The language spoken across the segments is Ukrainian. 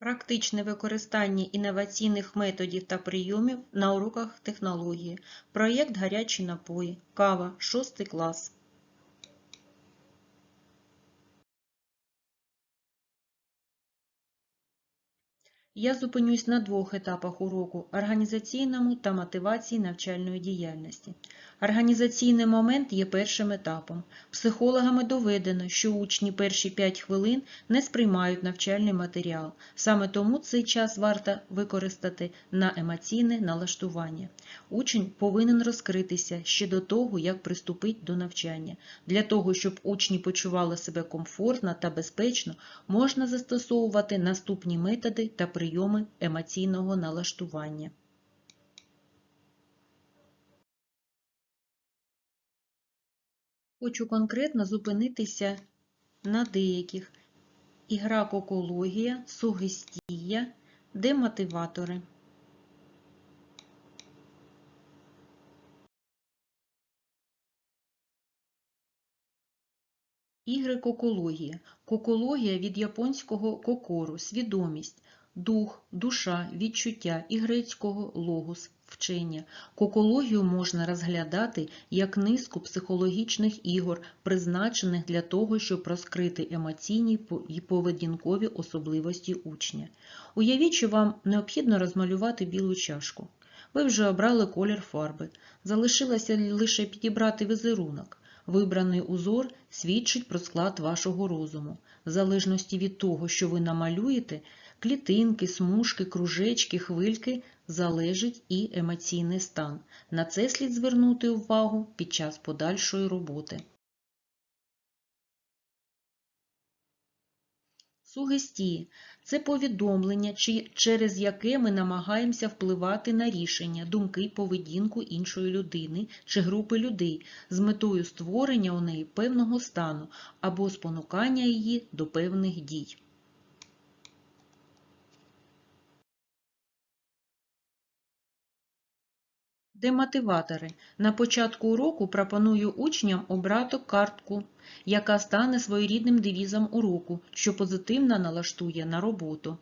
Практичне використання інноваційних методів та прийомів на уроках технології. Проєкт «Гарячі напої». Кава. 6 клас. Я зупинюсь на двох етапах уроку – організаційному та мотивації навчальної діяльності. Організаційний момент є першим етапом. Психологами доведено, що учні перші 5 хвилин не сприймають навчальний матеріал. Саме тому цей час варто використати на емоційне налаштування. Учень повинен розкритися ще до того, як приступить до навчання. Для того, щоб учні почували себе комфортно та безпечно, можна застосовувати наступні методи та прийоми емоційного налаштування. Хочу конкретно зупинитися на деяких. Ігра кокологія, сугестія, демотиватори. Ігри кокологія. Кокологія від японського кокору, свідомість, дух, душа, відчуття і грецького логос, вчення. Кокологію можна розглядати як низку психологічних ігор, призначених для того, щоб розкрити емоційні і поведінкові особливості учня. Уявіть, що вам необхідно розмалювати білу чашку. Ви вже обрали колір фарби. Залишилося лише підібрати візерунок. Вибраний узор свідчить про склад вашого розуму. В залежності від того, що ви намалюєте, клітинки, смужки, кружечки, хвильки залежить і емоційний стан. На це слід звернути увагу під час подальшої роботи. Сугестії – це повідомлення, через яке ми намагаємося впливати на рішення, думки, поведінку іншої людини чи групи людей з метою створення у неї певного стану або спонукання її до певних дій. Демотиватори. На початку уроку пропоную учням обрати картку, яка стане своєрідним девізом уроку, що позитивно налаштує на роботу.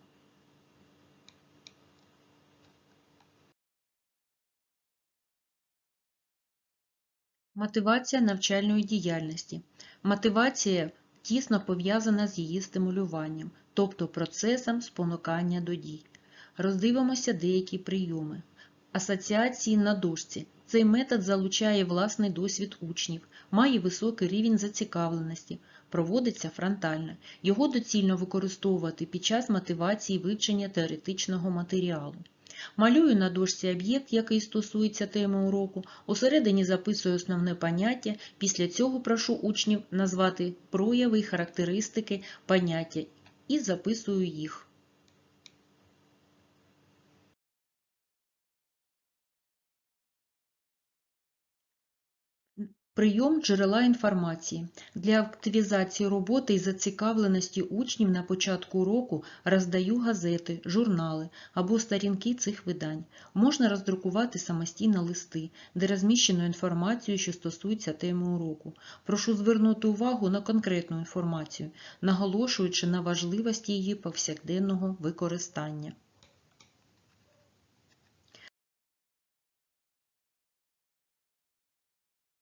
Мотивація навчальної діяльності. Мотивація тісно пов'язана з її стимулюванням, тобто процесом спонукання до дій. Роздивимося деякі прийоми. Асоціації на дошці. Цей метод залучає власний досвід учнів, має високий рівень зацікавленості, проводиться фронтально. Його доцільно використовувати під час мотивації вивчення теоретичного матеріалу. Малюю на дошці об'єкт, який стосується теми уроку, усередині записую основне поняття, після цього прошу учнів назвати прояви і характеристики поняття і записую їх. Прийом джерела інформації. Для активізації роботи і зацікавленості учнів на початку уроку роздаю газети, журнали або сторінки цих видань. Можна роздрукувати самостійно листи, де розміщено інформацію, що стосується теми уроку. Прошу звернути увагу на конкретну інформацію, наголошуючи на важливості її повсякденного використання.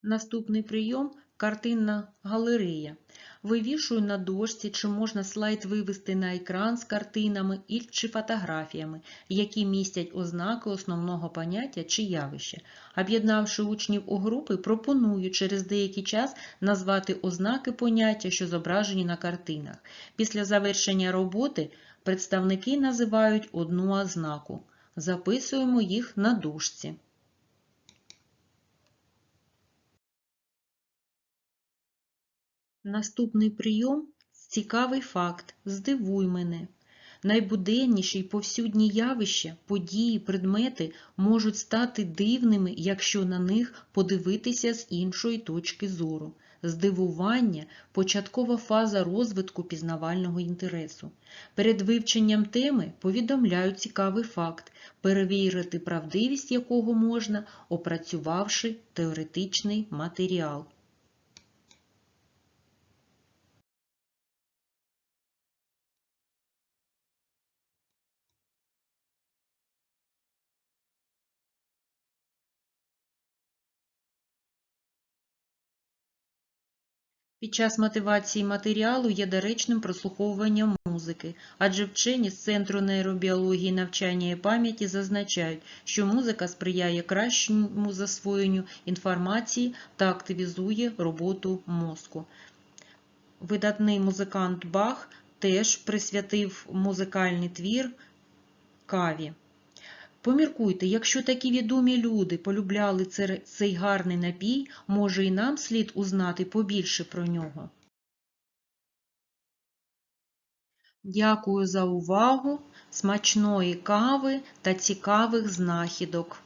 Наступний прийом картинна галерея. Вивішую на дошці, чи можна слайд вивести на екран з картинами і чи фотографіями, які містять ознаки основного поняття чи явища. Об'єднавши учнів у групи, пропоную через деякий час назвати ознаки поняття, що зображені на картинах. Після завершення роботи представники називають одну ознаку. Записуємо їх на дошці. Наступний прийом цікавий факт, здивуй мене. Найбуденніші й повсюдні явища, події, предмети можуть стати дивними, якщо на них подивитися з іншої точки зору. Здивування початкова фаза розвитку пізнавального інтересу. Перед вивченням теми повідомляю цікавий факт, перевірити правдивість якого можна, опрацювавши теоретичний матеріал. Під час мотивації матеріалу є доречним прослуховування музики, адже вчені з Центру нейробіології навчання і пам'яті зазначають, що музика сприяє кращому засвоєнню інформації та активізує роботу мозку. Видатний музикант Бах теж присвятив музикальний твір каві. Поміркуйте, якщо такі відомі люди полюбляли цей гарний напій, може і нам слід узнати побільше про нього. Дякую за увагу, смачної кави та цікавих знахідок.